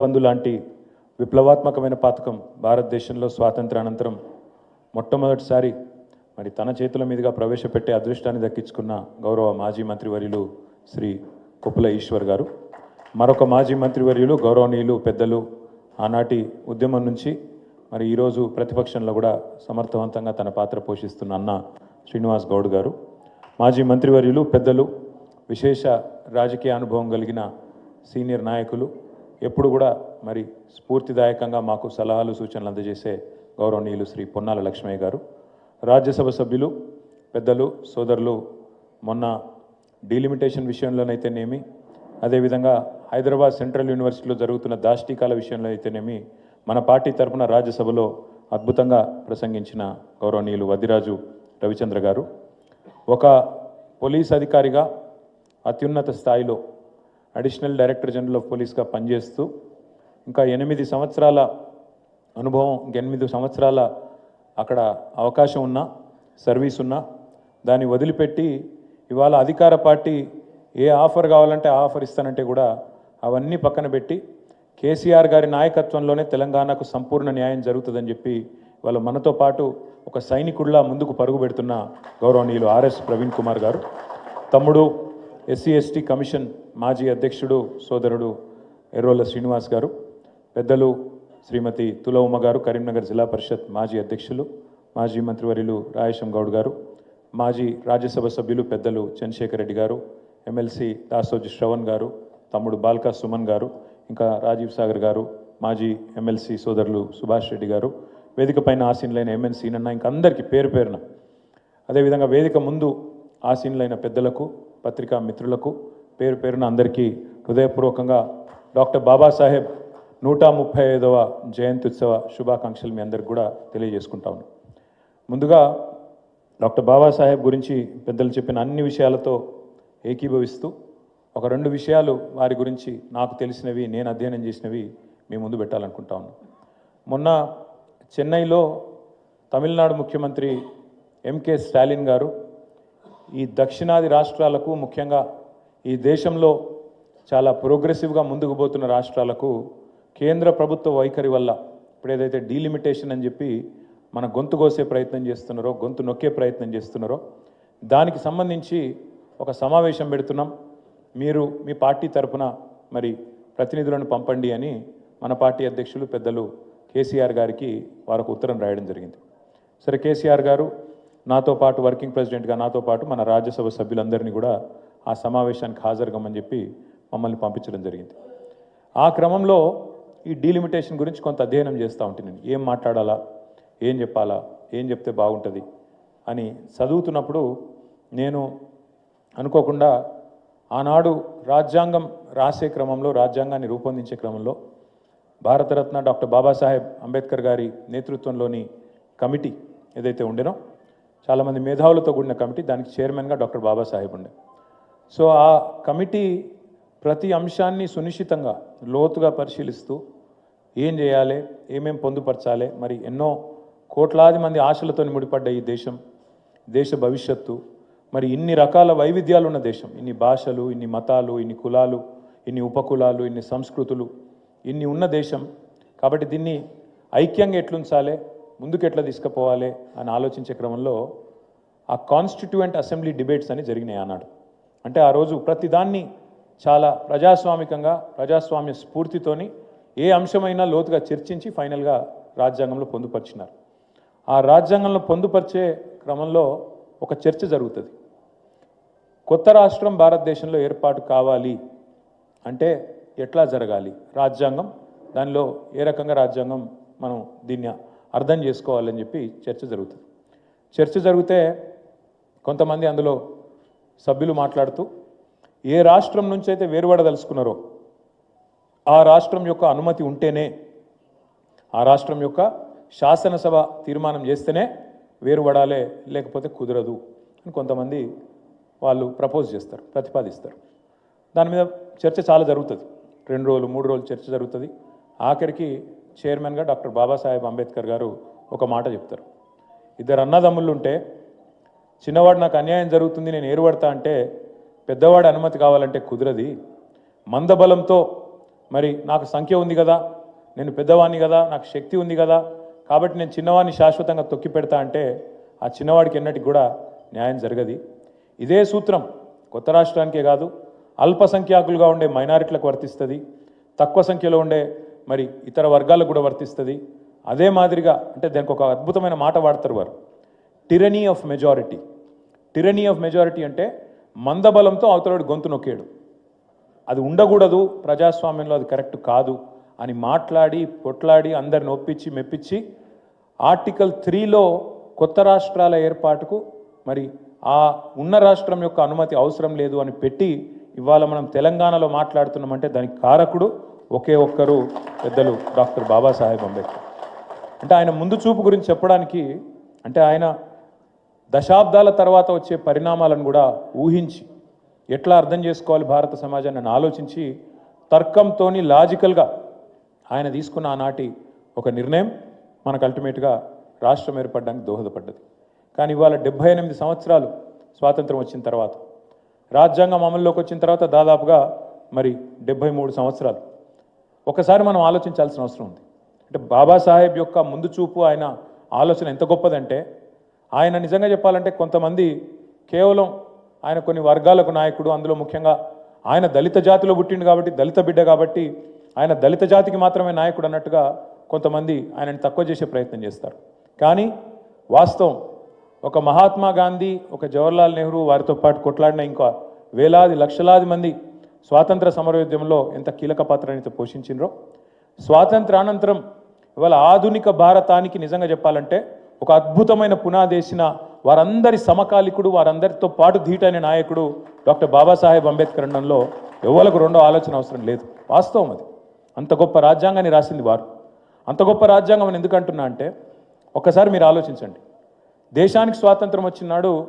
బంధు లాంటి విప్లవాత్మకమైన పథకం భారతదేశంలో స్వాతంత్రానంతరం మొట్టమొదటిసారి మరి తన చేతుల మీదుగా ప్రవేశపెట్టే అదృష్టాన్ని దక్కించుకున్న గౌరవ మాజీ మంత్రివర్యులు శ్రీ కొప్పుల ఈశ్వర్ గారు. మరొక మాజీ మంత్రివర్యులు గౌరవనీయులు పెద్దలు ఆనాటి ఉద్యమం నుంచి మరి ఈరోజు ప్రతిపక్షంలో కూడా సమర్థవంతంగా తన పాత్ర పోషిస్తున్న అన్న శ్రీనివాస్ గౌడ్ గారు. మాజీ మంత్రివర్యులు పెద్దలు విశేష రాజకీయ అనుభవం కలిగిన సీనియర్ నాయకులు ఎప్పుడు కూడా మరి స్ఫూర్తిదాయకంగా మాకు సలహాలు సూచనలు అందజేసే గౌరవనీయులు శ్రీ పొన్నాల లక్ష్మయ్య గారు. రాజ్యసభ సభ్యులు పెద్దలు సోదరులు మొన్న డీలిమిటేషన్ విషయంలోనైతేనేమి అదేవిధంగా హైదరాబాద్ సెంట్రల్ యూనివర్సిటీలో జరుగుతున్న దాష్టీకాల విషయంలో అయితేనేమి మన పార్టీ తరపున రాజ్యసభలో అద్భుతంగా ప్రసంగించిన గౌరవనీయులు వదిరాజు రవిచంద్ర గారు. ఒక పోలీస్ అధికారిగా అత్యున్నత స్థాయిలో అడిషనల్ డైరెక్టర్ జనరల్ ఆఫ్ పోలీస్గా పనిచేస్తూ ఇంకా ఎనిమిది సంవత్సరాల అనుభవం ఎనిమిది సంవత్సరాల అక్కడ అవకాశం ఉన్నా సర్వీస్ ఉన్నా దాన్ని వదిలిపెట్టి ఇవాళ అధికార పార్టీ ఏ ఆఫర్ కావాలంటే ఆ ఆఫర్ ఇస్తానంటే కూడా అవన్నీ పక్కన పెట్టి కేసీఆర్ గారి నాయకత్వంలోనే తెలంగాణకు సంపూర్ణ న్యాయం జరుగుతుందని చెప్పి వాళ్ళు మనతో పాటు ఒక సైనికుడిలా ముందుకు పరుగు పెడుతున్న గౌరవనీయులు ఆర్ఎస్ ప్రవీణ్ కుమార్ గారు. తమ్ముడు ఎస్సీ ఎస్టీ కమిషన్ మాజీ అధ్యక్షుడు సోదరుడు ఎర్రోల శ్రీనివాస్ గారు పెద్దలు శ్రీమతి తుల ఉమ్మ గారు కరీంనగర్ జిల్లా పరిషత్ మాజీ అధ్యక్షులు మాజీ మంత్రివర్యులు రాయేశం గౌడ్ గారు మాజీ రాజ్యసభ సభ్యులు పెద్దలు చంద్రశేఖర్ రెడ్డి గారు ఎమ్మెల్సీ దాసోజి శ్రవణ్ గారు తమ్ముడు బాల్కా సుమన్ గారు ఇంకా రాజీవ్ సాగర్ గారు మాజీ ఎమ్మెల్సీ సోదరులు సుభాష్ రెడ్డి గారు వేదిక పైన ఆసీనులైన ఎంఎన్ నన్న ఇంకా అందరికీ పేరు పేరున. అదేవిధంగా వేదిక ముందు ఆసీనులైన పెద్దలకు పత్రికా మిత్రులకు పేరు పేరున అందరికీ హృదయపూర్వకంగా డాక్టర్ బాబాసాహెబ్ నూట ముప్పై ఐదవ జయంతి ఉత్సవ శుభాకాంక్షలు మీ అందరికి కూడా తెలియజేసుకుంటాను ముందుగా డాక్టర్ బాబాసాహెబ్ గురించి పెద్దలు చెప్పిన అన్ని విషయాలతో ఏకీభవిస్తూ ఒక రెండు విషయాలు వారి గురించి నాకు తెలిసినవి నేను అధ్యయనం చేసినవి మీ ముందు పెట్టాలనుకుంటాను మొన్న చెన్నైలో తమిళనాడు ముఖ్యమంత్రి ఎంకే స్టాలిన్ గారు ఈ దక్షిణాది రాష్ట్రాలకు ముఖ్యంగా ఈ దేశంలో చాలా ప్రోగ్రెసివ్గా ముందుకు పోతున్న రాష్ట్రాలకు కేంద్ర ప్రభుత్వ వైఖరి వల్ల ఇప్పుడు ఏదైతే డీలిమిటేషన్ అని చెప్పి మన గొంతు కోసే ప్రయత్నం చేస్తున్నారో గొంతు నొక్కే ప్రయత్నం చేస్తున్నారో దానికి సంబంధించి ఒక సమావేశం పెడుతున్నాం. మీరు మీ పార్టీ తరపున మరి ప్రతినిధులను పంపండి అని మన పార్టీ అధ్యక్షులు పెద్దలు కేసీఆర్ గారికి వారికి ఉత్తరం రాయడం జరిగింది. సరే కేసీఆర్ గారు నాతో పాటు వర్కింగ్ ప్రెసిడెంట్గా నాతో పాటు మన రాజ్యసభ సభ్యులందరినీ కూడా ఆ సమావేశానికి హాజరుగమని చెప్పి మమ్మల్ని పంపించడం జరిగింది. ఆ క్రమంలో ఈ డీలిమిటేషన్ గురించి కొంత అధ్యయనం చేస్తూ ఉంటాను నేను ఏం మాట్లాడాలా ఏం చెప్పాలా ఏం చెప్తే బాగుంటుంది అని చదువుతున్నప్పుడు నేను అనుకోకుండా ఆనాడు రాజ్యాంగం రాసే క్రమంలో రాజ్యాంగాన్ని రూపొందించే క్రమంలో భారతరత్న డాక్టర్ బాబాసాహెబ్ అంబేద్కర్ గారి నేతృత్వంలోని కమిటీ ఏదైతే ఉండేనో చాలామంది మేధావులతో కూడిన కమిటీ దానికి చైర్మన్గా డాక్టర్ బాబాసాహెబ్ ఉండే. సో ఆ కమిటీ ప్రతి అంశాన్ని సునిశ్చితంగా లోతుగా పరిశీలిస్తూ ఏం చేయాలి ఏమేం పొందుపరచాలి మరి ఎన్నో కోట్లాది మంది ఆశలతో ముడిపడ్డ ఈ దేశం దేశ భవిష్యత్తు మరి ఇన్ని రకాల వైవిధ్యాలు ఉన్న దేశం. ఇన్ని భాషలు ఇన్ని మతాలు ఇన్ని కులాలు ఇన్ని ఉపకులాలు ఇన్ని సంస్కృతులు ఇన్ని ఉన్న దేశం. కాబట్టి దీన్ని ఐక్యంగా ఎట్లుంచాలి ముందుకు ఎట్లా తీసుకుపోవాలి అని ఆలోచించే క్రమంలో ఆ కాన్స్టిట్యూయెంట్ అసెంబ్లీ డిబేట్స్ అని జరిగినాయి అన్నాడు అంటే ఆ రోజు ప్రతిదాన్ని చాలా ప్రజాస్వామికంగా ప్రజాస్వామ్య స్ఫూర్తితోని ఏ అంశమైనా లోతుగా చర్చించి ఫైనల్గా రాజ్యాంగంలో పొందుపరిచినారు. ఆ రాజ్యాంగంలో పొందుపరిచే క్రమంలో ఒక చర్చ జరుగుతుంది. కొత్త రాష్ట్రం భారతదేశంలో ఏర్పాటు కావాలి అంటే ఎట్లా జరగాలి? రాజ్యాంగం దానిలో ఏ రకంగా రాజ్యాంగం మనం దీన్ని అర్థం చేసుకోవాలని చెప్పి చర్చ జరుగుతుంది. చర్చ జరిగితే కొంతమంది అందులో సభ్యులు మాట్లాడుతూ ఏ రాష్ట్రం నుంచి అయితే వేరుపడదలుచుకున్నారో ఆ రాష్ట్రం యొక్క అనుమతి ఉంటేనే ఆ రాష్ట్రం యొక్క శాసనసభ తీర్మానం చేస్తేనే వేరుపడాలే లేకపోతే కుదరదు అని కొంతమంది వాళ్ళు ప్రపోజ్ చేస్తారు ప్రతిపాదిస్తారు. దాని మీద చర్చ చాలా జరుగుతుంది. రెండు రోజులు మూడు రోజులు చర్చ జరుగుతుంది. ఆఖరికి చైర్మన్గా డాక్టర్ బాబాసాహెబ్ అంబేద్కర్ గారు ఒక మాట చెప్తారు. ఇద్దరు అన్నదమ్ముళ్ళు ఉంటే చిన్నవాడు నాకు అన్యాయం జరుగుతుంది నేను ఏరుపడతా అంటే పెద్దవాడి అనుమతి కావాలంటే కుదరది. మందబలంతో మరి నాకు సంఖ్య ఉంది కదా నేను పెద్దవాడిని కదా నాకు శక్తి ఉంది కదా కాబట్టి నేను చిన్నవాడిని శాశ్వతంగా తొక్కి పెడతా అంటే ఆ చిన్నవాడికి ఎన్నటికి కూడా న్యాయం జరగది. ఇదే సూత్రం కొత్త రాష్ట్రానికే కాదు అల్పసంఖ్యాకులుగా ఉండే మైనారిటీలకు వర్తిస్తుంది. తక్కువ సంఖ్యలో ఉండే మరి ఇతర వర్గాలకు కూడా వర్తిస్తుంది. అదే మాదిరిగా అంటే దానికి ఒక అద్భుతమైన మాట వాడతారు వారు. Tyranny of majority tyranny of majority అంటే మందబలంతో అవతలవాడి గొంతు నొక్కేడు అది ఉండకూడదు ప్రజాస్వామ్యంలో అది కరెక్ట్ కాదు అని మాట్లాడి పొట్లాడి అందరిని ఒప్పించి మెప్పించి ఆర్టికల్ త్రీలో కొత్త రాష్ట్రాల ఏర్పాటుకు మరి ఆ ఉన్న రాష్ట్రం యొక్క అనుమతి అవసరం లేదు అని పెట్టి ఇవాళ మనం తెలంగాణలో మాట్లాడుతున్నామంటే దానికి కారకుడు ఒకే ఒక్కరు పెద్దలు డాక్టర్ బాబాసాహెబ్ అంబేద్కర్. అంటే ఆయన ముందు చూపు గురించి చెప్పడానికి అంటే ఆయన దశాబ్దాల తర్వాత వచ్చే పరిణామాలను కూడా ఊహించి ఎట్లా అర్థం చేసుకోవాలి భారత సమాజాన్ని ఆలోచించి తర్కంతోని లాజికల్గా ఆయన తీసుకున్న ఆనాటి ఒక నిర్ణయం మనకు అల్టిమేట్గా రాష్ట్రం ఏర్పడడానికి దోహదపడ్డది. కానీ ఇవాళ డెబ్భై ఎనిమిది సంవత్సరాలు స్వాతంత్రం వచ్చిన తర్వాత రాజ్యాంగం అమల్లోకి వచ్చిన తర్వాత దాదాపుగా మరి డెబ్భై మూడు సంవత్సరాలు ఒకసారి మనం ఆలోచించాల్సిన అవసరం ఉంది. అంటే బాబాసాహెబ్ యొక్క ముందు చూపు ఆయన ఆలోచన ఎంత గొప్పదంటే ఆయన నిజంగా చెప్పాలంటే కొంతమంది కేవలం ఆయన కొన్ని వర్గాలకు నాయకుడు అందులో ముఖ్యంగా ఆయన దళిత జాతిలో పుట్టిండు కాబట్టి దళిత బిడ్డ కాబట్టి ఆయన దళిత జాతికి మాత్రమే నాయకుడు అన్నట్టుగా కొంతమంది ఆయనని తక్కువ చేసే ప్రయత్నం చేస్తారు. కానీ వాస్తవం ఒక మహాత్మా గాంధీ ఒక జవహర్లాల్ నెహ్రూ వారితో పాటు కొట్లాడిన ఇంకా వేలాది లక్షలాది మంది స్వాతంత్ర సమరోద్యమంలో ఎంత కీలక పాత్రని పోషించినరో స్వాతంత్రానంతరం ఇవాళ ఆధునిక భారతానికి నిజంగా చెప్పాలంటే ఒక అద్భుతమైన పునాదేసిన వారందరి సమకాలికుడు వారందరితో పాటు ధీటైన నాయకుడు డాక్టర్ బాబాసాహెబ్ అంబేద్కర్ అండంలో ఎవరికి రెండో ఆలోచన అవసరం లేదు. వాస్తవం అది. అంత గొప్ప రాజ్యాంగాన్ని రాసింది వారు. అంత గొప్ప రాజ్యాంగం అని ఎందుకంటున్నా అంటే ఒక్కసారి మీరు ఆలోచించండి. దేశానికి స్వాతంత్రం వచ్చినాడు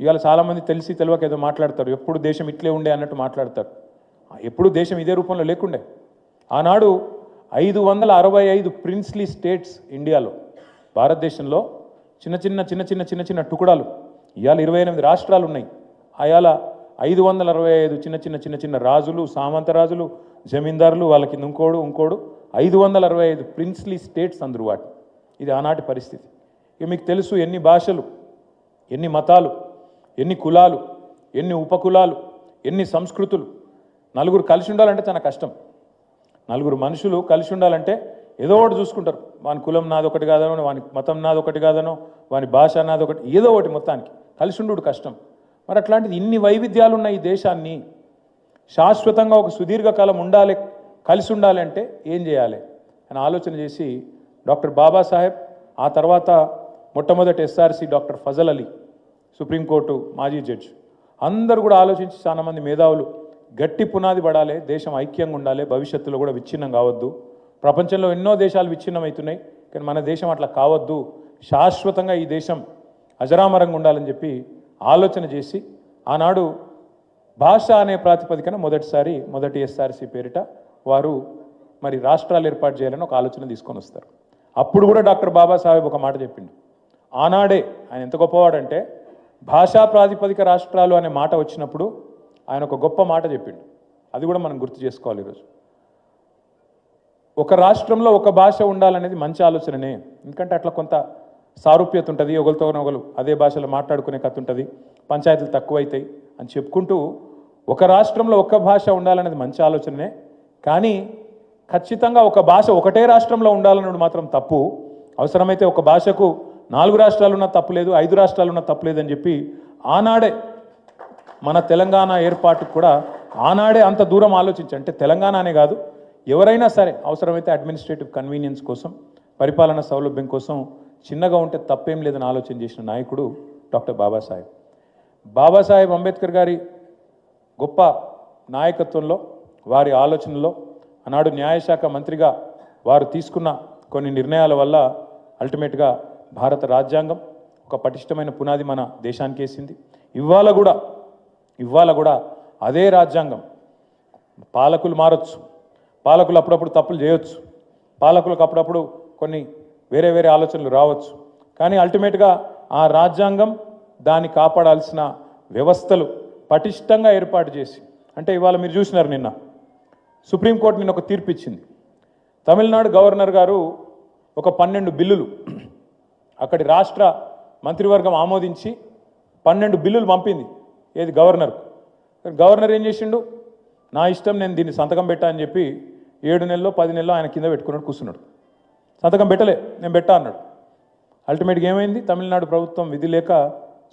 ఇవాళ చాలామంది తెలిసి తెలియక ఏదో మాట్లాడతారు. ఎప్పుడు దేశం ఇట్లే ఉండే అన్నట్టు మాట్లాడతారు. ఎప్పుడు దేశం ఇదే రూపంలో లేకుండే. ఆనాడు ఐదు వందల అరవై ఐదు ప్రిన్స్లీ స్టేట్స్ ఇండియాలో భారతదేశంలో చిన్న చిన్న చిన్న చిన్న చిన్న చిన్న టుకుడాలు. ఇవాళ ఇరవై ఎనిమిది రాష్ట్రాలు ఉన్నాయి. అయాల ఐదు వందల అరవై ఐదు చిన్న చిన్న చిన్న చిన్న రాజులు సామంత రాజులు జమీందారులు వాళ్ళ కింద ఇంకోడు ఇంకోడు. ఐదు వందల అరవై ఐదు ప్రిన్స్లీ స్టేట్స్ అందరు వాటి. ఇది ఆనాటి పరిస్థితి. ఇక మీకు తెలుసు ఎన్ని భాషలు ఎన్ని మతాలు ఎన్ని కులాలు ఎన్ని ఉపకులాలు ఎన్ని సంస్కృతులు. నలుగురు కలిసి ఉండాలంటే చాలా కష్టం. నలుగురు మనుషులు కలిసి ఉండాలంటే ఏదో ఒకటి చూసుకుంటారు. వాని కులం నాది ఒకటి కాదనో వాని మతం నాది ఒకటి కాదనో వాని భాష నాది ఒకటి ఏదో ఒకటి మొత్తానికి. కలిసి ఉండు కష్టం. మరి అట్లాంటిది ఇన్ని వైవిధ్యాలు ఉన్న ఈ దేశాన్ని శాశ్వతంగా ఒక సుదీర్ఘకాలం ఉండాలి కలిసి ఉండాలి అంటే ఏం చేయాలి? అని ఆలోచన చేసి డాక్టర్ బాబాసాహెబ్ ఆ తర్వాత మొట్టమొదటి SRC doctor Fazal Ali supreme court మాజీ జడ్జి. అందరూ కూడా ఆలోచించి చాలామంది మేధావులు గట్టి పునాది పడాలి దేశం ఐక్యంగా ఉండాలి భవిష్యత్తులో కూడా విచ్ఛిన్నం కావద్దు. ప్రపంచంలో ఎన్నో దేశాలు విచ్ఛిన్నం అవుతున్నాయి కానీ మన దేశం అట్లా కావద్దు. శాశ్వతంగా ఈ దేశం అజరామరంగా ఉండాలని చెప్పి ఆలోచన చేసి ఆనాడు భాష అనే ప్రాతిపదికన మొదటిసారి మొదటి ఎస్ఆర్సీ పేరిట వారు మరి రాష్ట్రాలు ఏర్పాటు చేయాలని ఒక ఆలోచన తీసుకొని వస్తారు. అప్పుడు కూడా డాక్టర్ బాబాసాహెబ్ ఒక మాట చెప్పిండు. ఆనాడే ఆయన ఎంత గొప్పవాడంటే భాషా ప్రాతిపదిక రాష్ట్రాలు అనే మాట వచ్చినప్పుడు ఆయన ఒక గొప్ప మాట చెప్పిండు. అది కూడా మనం గుర్తు చేసుకోవాలి ఈరోజు. ఒక రాష్ట్రంలో ఒక భాష ఉండాలనేది మంచి ఆలోచననే. ఎందుకంటే అట్లా కొంత సారూప్యత ఉంటుంది ఒకరితో ఒకరు అదే భాషలో మాట్లాడుకునే కథ ఉంటుంది పంచాయతీలు తక్కువైతాయి అని చెప్పుకుంటూ ఒక రాష్ట్రంలో ఒక భాష ఉండాలనేది మంచి ఆలోచననే. కానీ ఖచ్చితంగా ఒక భాష ఒకటే రాష్ట్రంలో ఉండాలన్నది మాత్రం తప్పు. అవసరమైతే ఒక భాషకు నాలుగు రాష్ట్రాలున్నా తప్పులేదు ఐదు రాష్ట్రాలు ఉన్న తప్పులేదని చెప్పి ఆనాడే మన తెలంగాణ ఏర్పాటుకు కూడా ఆనాడే అంత దూరం ఆలోచించి అంటే తెలంగాణ అనే కాదు ఎవరైనా సరే అవసరమైతే అడ్మినిస్ట్రేటివ్ కన్వీనియన్స్ కోసం పరిపాలన సౌలభ్యం కోసం చిన్నగా ఉంటే తప్పేం లేదని ఆలోచన చేసిన నాయకుడు డాక్టర్ బాబాసాహెబ్. బాబాసాహెబ్ అంబేద్కర్ గారి గొప్ప నాయకత్వంలో వారి ఆలోచనలో ఆనాడు న్యాయశాఖ మంత్రిగా వారు తీసుకున్న కొన్ని నిర్ణయాల వల్ల అల్టిమేట్గా భారత రాజ్యాంగం ఒక పటిష్టమైన పునాది మన దేశానికి వేసింది. ఇవాళ కూడా ఇవాళ కూడా అదే రాజ్యాంగం. పాలకులు మారచ్చు. పాలకులు అప్పుడప్పుడు తప్పులు చేయొచ్చు. పాలకులకు అప్పుడప్పుడు కొన్ని వేరే వేరే ఆలోచనలు రావచ్చు. కానీ అల్టిమేట్గా ఆ రాజ్యాంగం దాన్ని కాపాడాల్సిన వ్యవస్థలు పటిష్టంగా ఏర్పాటు చేసి అంటే ఇవాళ మీరు చూసినారు నిన్న సుప్రీంకోర్టు నిన్న ఒక తీర్పు ఇచ్చింది. తమిళనాడు గవర్నర్ గారు ఒక పన్నెండు బిల్లులు అక్కడి రాష్ట్ర మంత్రివర్గం ఆమోదించి పన్నెండు బిల్లులు పంపింది ఏది గవర్నర్. గవర్నర్ ఏం చేసిండు? నా ఇష్టం నేను దీన్ని సంతకం పెట్టా అని చెప్పి ఏడు నెలలో పది నెలల్లో ఆయన కింద పెట్టుకున్నాడు కూర్చున్నాడు. సంతకం పెట్టలే నేను పెట్టా అన్నాడు. అల్టిమేట్గా ఏమైంది? తమిళనాడు ప్రభుత్వం విధి లేక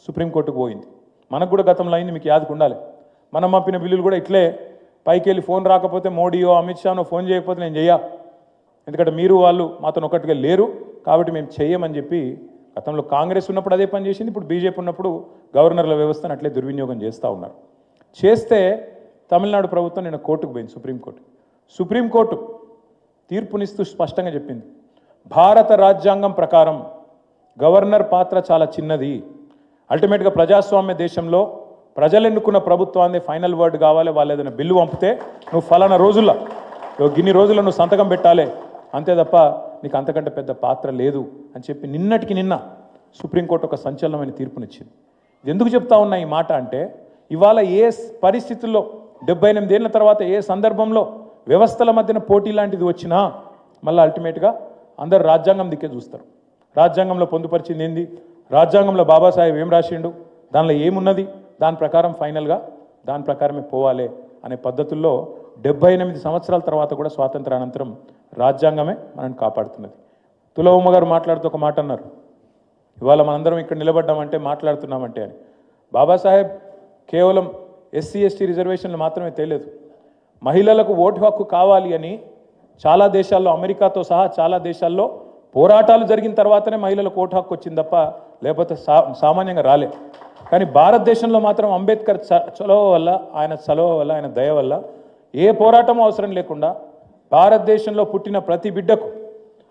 సుప్రీంకోర్టుకు పోయింది. మనకు కూడా గతంలో అయింది మీకు యాదకు ఉండాలి. మనం పంపిన బిల్లులు కూడా ఇట్లే. పైకి వెళ్ళి ఫోన్ రాకపోతే మోడీయో అమిత్ షానో ఫోన్ చేయకపోతే నేను చెయ్యా ఎందుకంటే మీరు వాళ్ళు మాతో ఒకటిగా లేరు. కాబట్టి మేము చేయమని చెప్పి గతంలో కాంగ్రెస్ ఉన్నప్పుడు అదే పని చేసింది ఇప్పుడు బీజేపీ ఉన్నప్పుడు గవర్నర్ల వ్యవస్థను అట్లే దుర్వినియోగం చేస్తూ ఉన్నారు. చేస్తే తమిళనాడు ప్రభుత్వం నేను కోర్టుకు పోయింది సుప్రీంకోర్టు. సుప్రీంకోర్టు తీర్పునిస్తూ స్పష్టంగా చెప్పింది. భారత రాజ్యాంగం ప్రకారం గవర్నర్ పాత్ర చాలా చిన్నది. అల్టిమేట్గా ప్రజాస్వామ్య దేశంలో ప్రజలు ఎన్నుకున్న ప్రభుత్వాన్ని ఫైనల్ వర్డ్ కావాలి వాళ్ళు ఏదైనా బిల్లు పంపితే నువ్వు ఫలానా రోజుల్లో గిన్ని రోజుల్లో నువ్వు సంతకం పెట్టాలి అంతే తప్ప నీకు అంతకంటే పెద్ద పాత్ర లేదు అని చెప్పి నిన్నటికి నిన్న సుప్రీంకోర్టు ఒక సంచలనమైన తీర్పునిచ్చింది. ఎందుకు చెప్తా ఉన్నా ఈ మాట అంటే ఇవాళ ఏ పరిస్థితుల్లో డెబ్బై ఎనిమిదేళ్ళ తర్వాత ఏ సందర్భంలో వ్యవస్థల మధ్యన పోటీ లాంటిది వచ్చినా మళ్ళీ అల్టిమేట్గా అందరు రాజ్యాంగం దిక్కే చూస్తారు. రాజ్యాంగంలో పొందుపరిచింది ఏంది? రాజ్యాంగంలో బాబాసాహెబ్ ఏం రాసిండు? దానిలో ఏమున్నది? దాని ప్రకారం ఫైనల్గా దాని ప్రకారమే పోవాలి అనే పద్ధతుల్లో డెబ్బై ఎనిమిది సంవత్సరాల తర్వాత కూడా స్వాతంత్రానంతరం రాజ్యాంగమే మనల్ని కాపాడుతున్నది. తులవమ్మ గారు మాట్లాడుతూ ఒక మాట అన్నారు. ఇవాళ మనందరం ఇక్కడ నిలబడ్డామంటే మాట్లాడుతున్నామంటే అని. బాబాసాహెబ్ కేవలం ఎస్సీ ఎస్టీ రిజర్వేషన్లు మాత్రమే తెలియదు మహిళలకు ఓటు హక్కు కావాలి అని చాలా దేశాల్లో అమెరికాతో సహా చాలా దేశాల్లో పోరాటాలు జరిగిన తర్వాతనే మహిళలకు ఓటు హక్కు వచ్చింది తప్ప లేకపోతే సా సామాన్యంగా రాలే. కానీ భారతదేశంలో మాత్రం అంబేద్కర్ చ- చొలవ వల్ల ఆయన చలవ వల్ల ఆయన దయ వల్ల ఏ పోరాటం అవసరం లేకుండా భారతదేశంలో పుట్టిన ప్రతి బిడ్డకు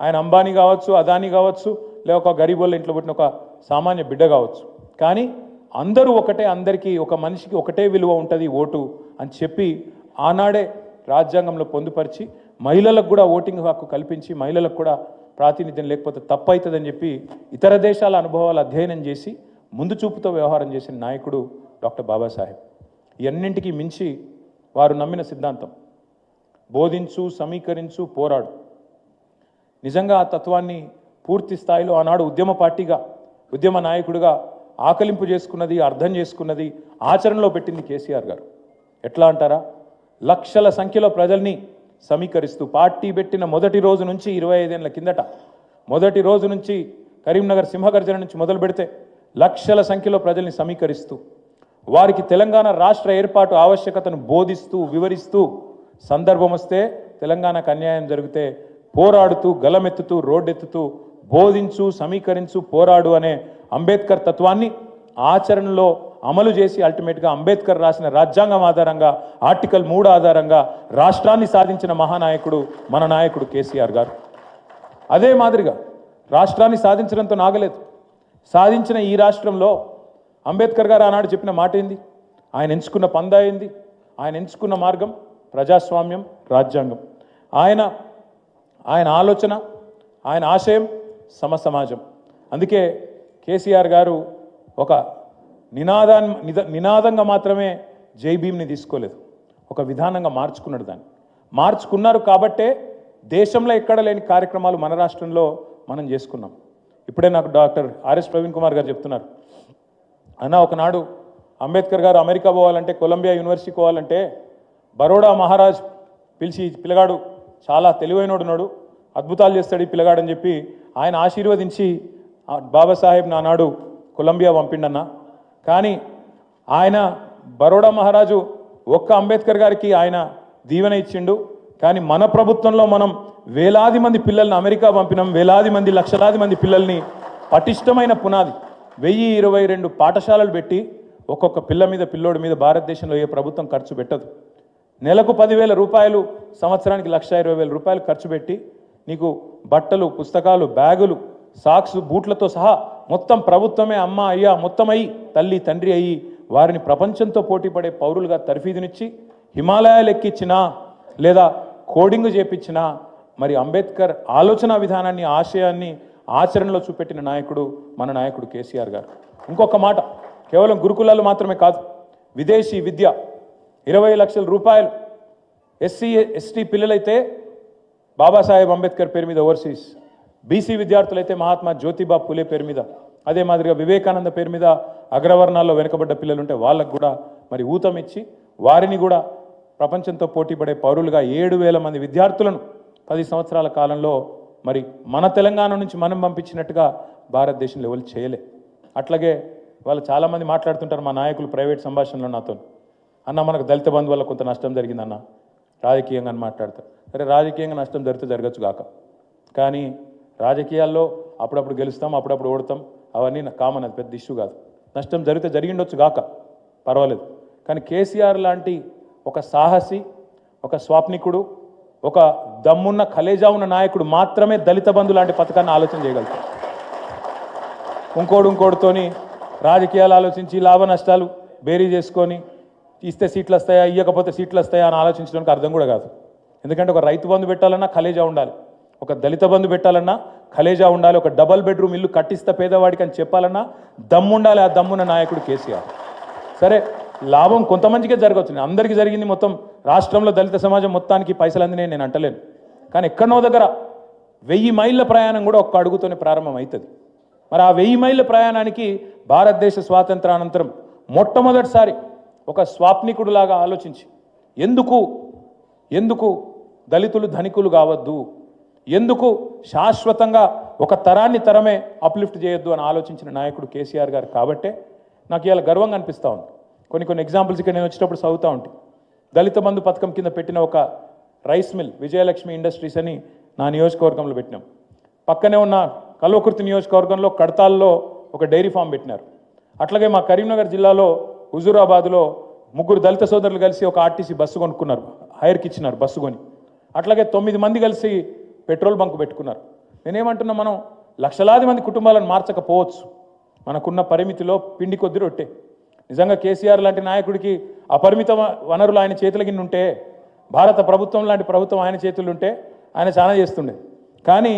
ఆయన అంబానీ కావచ్చు అదానీ కావచ్చు లేక ఒక గరీబోళ్ళ ఇంట్లో పుట్టిన ఒక సామాన్య బిడ్డ కావచ్చు. కానీ అందరూ ఒకటే అందరికీ ఒక మనిషికి ఒకటే విలువ ఉంటుంది ఓటు అని చెప్పి ఆనాడే రాజ్యాంగంలో పొందుపరిచి మహిళలకు కూడా ఓటింగ్ హక్కు కల్పించి మహిళలకు కూడా ప్రాతినిధ్యం లేకపోతే తప్పు అవుతుందని చెప్పి ఇతర దేశాల అనుభవాలు అధ్యయనం చేసి ముందు చూపుతో వ్యవహారం చేసిన నాయకుడు డాక్టర్ బాబాసాహెబ్. ఇవన్నింటికి మించి వారు నమ్మిన సిద్ధాంతం. బోధించు సమీకరించు పోరాడు. నిజంగా ఆ తత్వాన్ని పూర్తి స్థాయిలో ఆనాడు ఉద్యమ పార్టీగా ఉద్యమ నాయకుడిగా ఆకలింపు చేసుకున్నది అర్థం చేసుకున్నది ఆచరణలో పెట్టింది కేసీఆర్ గారు. ఎట్లా అంటారా? లక్షల సంఖ్యలో ప్రజల్ని సమీకరిస్తూ పార్టీ పెట్టిన మొదటి రోజు నుంచి ఇరవై ఐదేళ్ళ కిందట మొదటి రోజు నుంచి కరీంనగర్ సింహగర్జన నుంచి మొదలు పెడితే లక్షల సంఖ్యలో ప్రజల్ని సమీకరిస్తూ వారికి తెలంగాణ రాష్ట్ర ఏర్పాటు ఆవశ్యకతను బోధిస్తూ వివరిస్తూ సందర్భం వస్తే తెలంగాణకు అన్యాయం జరిగితే పోరాడుతూ గలమెత్తుతూ రోడ్డెత్తుతూ బోధించు సమీకరించు పోరాడు అనే అంబేద్కర్ తత్వాన్ని ఆచరణలో అమలు చేసి అల్టిమేట్గా అంబేద్కర్ రాసిన రాజ్యాంగం ఆధారంగా ఆర్టికల్ మూడు ఆధారంగా రాష్ట్రాన్ని సాధించిన మహానాయకుడు మన నాయకుడు కేసీఆర్ గారు. అదే మాదిరిగా రాష్ట్రాన్ని సాధించడంతో నాగలేదు. సాధించిన ఈ రాష్ట్రంలో అంబేద్కర్ గారు ఆనాడు చెప్పిన మాట ఏంది? ఆయన ఎంచుకున్న పందా ఏంది? ఆయన ఎంచుకున్న మార్గం ప్రజాస్వామ్యం రాజ్యాంగం. ఆయన ఆయన ఆలోచన ఆయన ఆశయం సమ సమాజం అందుకే కేసీఆర్ గారు ఒక నినాదాన్ నిద- నినాదంగా మాత్రమే జై భీమ్ని తీసుకోలేదు. ఒక విధానంగా మార్చుకున్నాడు దాన్ని. మార్చుకున్నారు కాబట్టే దేశంలో ఎక్కడ లేని కార్యక్రమాలు మన రాష్ట్రంలో మనం చేసుకున్నాం. ఇప్పుడే నాకు డాక్టర్ ఆర్ఎస్ ప్రవీణ్ కుమార్ గారు చెప్తున్నారు. అన్న ఒకనాడు అంబేద్కర్ గారు అమెరికా పోవాలంటే కొలంబియా యూనివర్సిటీ పోవాలంటే బరోడా మహారాజ్ పిలిచి పిల్లగాడు చాలా తెలివైనడున్నాడు అద్భుతాలు చేస్తాడు ఈ పిల్లగాడని చెప్పి ఆయన ఆశీర్వదించి బాబాసాహెబ్ నానాడు కొలంబియా పంపిండన్న. కానీ ఆయన బరోడా మహారాజు ఒక్క అంబేద్కర్ గారికి ఆయన దీవెన ఇచ్చిండు. కానీ మన ప్రభుత్వంలో మనం వేలాది మంది పిల్లల్ని అమెరికా పంపినాం వేలాది మంది లక్షలాది మంది పిల్లల్ని పటిష్టమైన పునాది. వెయ్యి ఇరవై రెండు పాఠశాలలు పెట్టి ఒక్కొక్క పిల్ల మీద పిల్లోడి మీద భారతదేశంలో ఏ ప్రభుత్వం ఖర్చు పెట్టదు. నెలకు పదివేల రూపాయలు సంవత్సరానికి లక్ష ఇరవై వేల రూపాయలు ఖర్చు పెట్టి నీకు బట్టలు పుస్తకాలు బ్యాగులు సాక్స్ బూట్లతో సహా మొత్తం ప్రభుత్వమే అమ్మ అయ్యా మొత్తం అయ్యి తల్లి తండ్రి అయ్యి వారిని ప్రపంచంతో పోటీపడే పౌరులుగా తర్ఫీదునిచ్చి హిమాలయాలు ఎక్కించినా లేదా కోడింగ్ చేపించినా మరి అంబేద్కర్ ఆలోచన విధానాన్ని ఆశయాన్ని ఆచరణలో చూపెట్టిన నాయకుడు మన నాయకుడు కేసీఆర్ గారు. ఇంకొక మాట కేవలం గురుకులాలు మాత్రమే కాదు విదేశీ విద్య ఇరవై లక్షల రూపాయలు ఎస్సీ ఎస్టీ పిల్లలైతే బాబాసాహెబ్ అంబేద్కర్ పేరు మీద ఓవర్సీస్ బీసీ విద్యార్థులైతే మహాత్మా జ్యోతిబా పూలే పేరు మీద అదే మాదిరిగా వివేకానంద పేరు మీద అగ్రవర్ణాల్లో వెనుకబడ్డ పిల్లలు ఉంటే వాళ్ళకు కూడా మరి ఊతం ఇచ్చి వారిని కూడా ప్రపంచంతో పోటీపడే పౌరులుగా ఏడు వేల మంది విద్యార్థులను పది సంవత్సరాల కాలంలో మరి మన తెలంగాణ నుంచి మనం పంపించినట్టుగా భారతదేశంలో ఎవరు చేయలే. అట్లాగే వాళ్ళు చాలామంది మాట్లాడుతుంటారు మా నాయకులు ప్రైవేట్ సంభాషణలో నాతో. అన్న మనకు దళిత బంధు వల్ల కొంత నష్టం జరిగిందన్న. రాజకీయంగా అని మాట్లాడతారు. సరే రాజకీయంగా నష్టం జరిగితే జరగచ్చు గాక. కానీ రాజకీయాల్లో అప్పుడప్పుడు గెలుస్తాం అప్పుడప్పుడు ఓడతాం. అవన్నీ కామన్ అది పెద్ద ఇష్యూ కాదు. నష్టం జరిగితే జరిగిండొచ్చు గాక. పర్వాలేదు. కానీ కేసీఆర్ లాంటి ఒక సాహసి ఒక స్వాప్నికుడు ఒక దమ్మున్న కలేజా ఉన్న నాయకుడు మాత్రమే దళిత బంధు లాంటి పథకాన్ని ఆలోచన చేయగలుగుతాడు. ఇంకోడు ఇంకోటితోని రాజకీయాలు ఆలోచించి లాభ నష్టాలు బేరీ చేసుకొని ఇస్తే సీట్లు వస్తాయా ఇవ్వకపోతే సీట్లు వస్తాయా అని ఆలోచించడానికి అర్థం కూడా కాదు. ఎందుకంటే ఒక రైతు బంధు పెట్టాలన్నా కలేజా ఉండాలి. ఒక దళిత బంధు పెట్టాలన్నా కలేజా ఉండాలి. ఒక డబల్ బెడ్రూమ్ ఇల్లు కట్టిస్తా పేదవాడికి అని చెప్పాలన్నా దమ్ముండాలి ఆ దమ్మున్న నాయకుడు కేసీఆర్. సరే లాభం కొంతమందికే జరగవచ్చు. అందరికీ జరిగింది మొత్తం రాష్ట్రంలో దళిత సమాజం మొత్తానికి పైసలు అందినాయి నేను అంటలేను. కానీ ఎక్కడనో దగ్గర వెయ్యి మైళ్ళ ప్రయాణం కూడా ఒక్క అడుగుతోనే ప్రారంభం అవుతుంది మరి ఆ వెయ్యి మైళ్ళ ప్రయాణానికి భారతదేశ స్వాతంత్రానంతరం మొట్టమొదటిసారి ఒక స్వాప్నికుడులాగా ఆలోచించి ఎందుకు ఎందుకు దళితులు ధనికులు కావద్దు? ఎందుకు శాశ్వతంగా ఒక తరాన్ని తరమే అప్లిఫ్ట్ చేయొద్దు అని ఆలోచించిన నాయకుడు కేసీఆర్ గారు కాబట్టే నాకు ఇవాళ గర్వంగా అనిపిస్తూ ఉంది. కొన్ని కొన్ని ఎగ్జాంపుల్స్ ఇక్కడ నేను వచ్చేటప్పుడు చదువుతూ ఉంటాను దళిత బంధు పథకం కింద పెట్టిన ఒక రైస్ మిల్ విజయలక్ష్మి ఇండస్ట్రీస్ అని నా నియోజకవర్గంలో పెట్టినాం. పక్కనే ఉన్న కల్వకుర్తి నియోజకవర్గంలో కడతాల్లో ఒక డైరీ ఫామ్ పెట్టినారు. అట్లాగే మా కరీంనగర్ జిల్లాలో హుజూరాబాద్లో ముగ్గురు దళిత సోదరులు కలిసి ఒక ఆర్టీసీ బస్సు కొనుక్కున్నారు. హైర్కి ఇచ్చినారు బస్సు కొని. అట్లాగే తొమ్మిది మంది కలిసి పెట్రోల్ బంక్ పెట్టుకున్నారు. నేనేమంటున్నా మనం లక్షలాది మంది కుటుంబాలను మార్చకపోవచ్చు. మనకున్న పరిమితిలో పిండి కొద్ది రొట్టె. నిజంగా కేసీఆర్ లాంటి నాయకుడికి అపరిమిత వనరులు ఆయన చేతుల కింద ఉంటే భారత ప్రభుత్వం లాంటి ప్రభుత్వం ఆయన చేతులు ఉంటే ఆయన చాలా చేస్తుండే కానీ